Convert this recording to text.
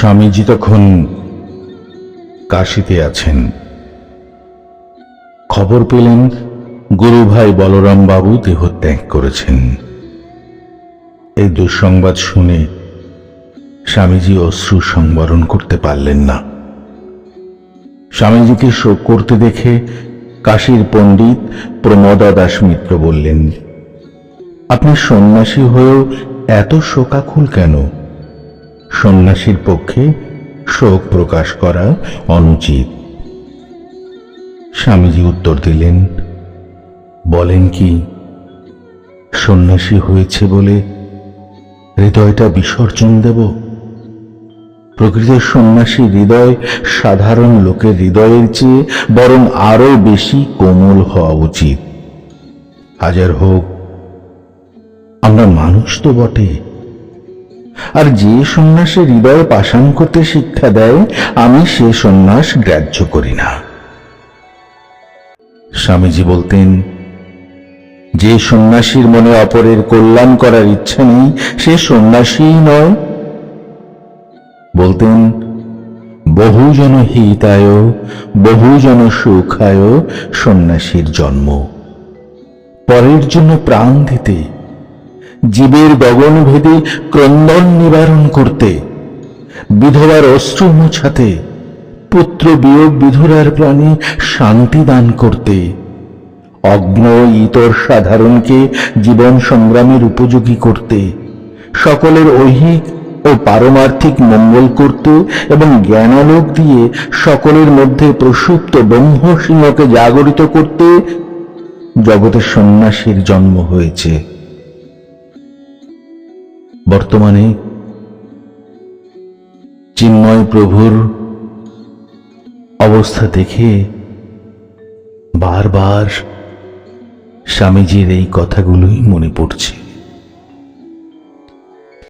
স্বামীজি তখন কাশিতে আছেন। খবর পেলেন গুরুভাই বলরাম বাবু দেহত্যাগ করেছেন। এই দুঃসংবাদ শুনে স্বামীজি অশ্রু সংবরণ করতে পারলেন না। স্বামীজিকে শোক করতে দেখে কাশীর পণ্ডিত প্রমোদা দাস মিত্র বললেন, আপনি সন্ন্যাসী হয়েও এত শোকাকুল কেন? সন্ন্যাসীর পক্ষে শোক প্রকাশ করা অনুচিত। স্বামীজি উত্তর দিলেন, বলেন কি, সন্ন্যাসী হয়েছে বলে হৃদয়টা বিসর্জন দেব? প্রকৃত সন্ন্যাসী হৃদয় সাধারণ লোকের হৃদয়ের চেয়ে বরং আরও বেশি কোমল হওয়া উচিত। হাজার হোক, আমরা মানুষ তো বটে। আর যে সন্ন্যাসের হৃদয় পাষাণ করতে শিক্ষা দেয়, আমি সে সন্ন্যাস গ্রাহ্য করি না। স্বামীজি বলতেন, যে সন্ন্যাসীর মনে অপরের কল্যাণ করার ইচ্ছা নেই, সে সন্ন্যাসীই নয়। বলতেন, বহুজন হিতায়, বহুজন সুখায় সন্ন্যাসীর জন্ম। পরের জন্য প্রাণ দিতে জীবের গগন ভেদে ক্রন্দন নিবারণ করতে, বিধবার অশ্রু মোছাতে, পুত্র বিয়োগ বিধুরার প্রাণে শান্তি দান করতে, অগ্ন ইতর সাধারণকে জীবন সংগ্রামের উপযোগী করতে, সকলের ঐহিক ও পারমার্থিক মঙ্গল করতে এবং জ্ঞানালোক দিয়ে সকলের মধ্যে প্রসুপ্ত ব্রহ্ম সিংহকে জাগরিত করতে জগতের সন্ন্যাসীর জন্ম হয়েছে। বর্তমানে চিন্ময় প্রভুর অবস্থা দেখে বারবার স্বামীজির এই কথাগুলোই মনে পড়ছে।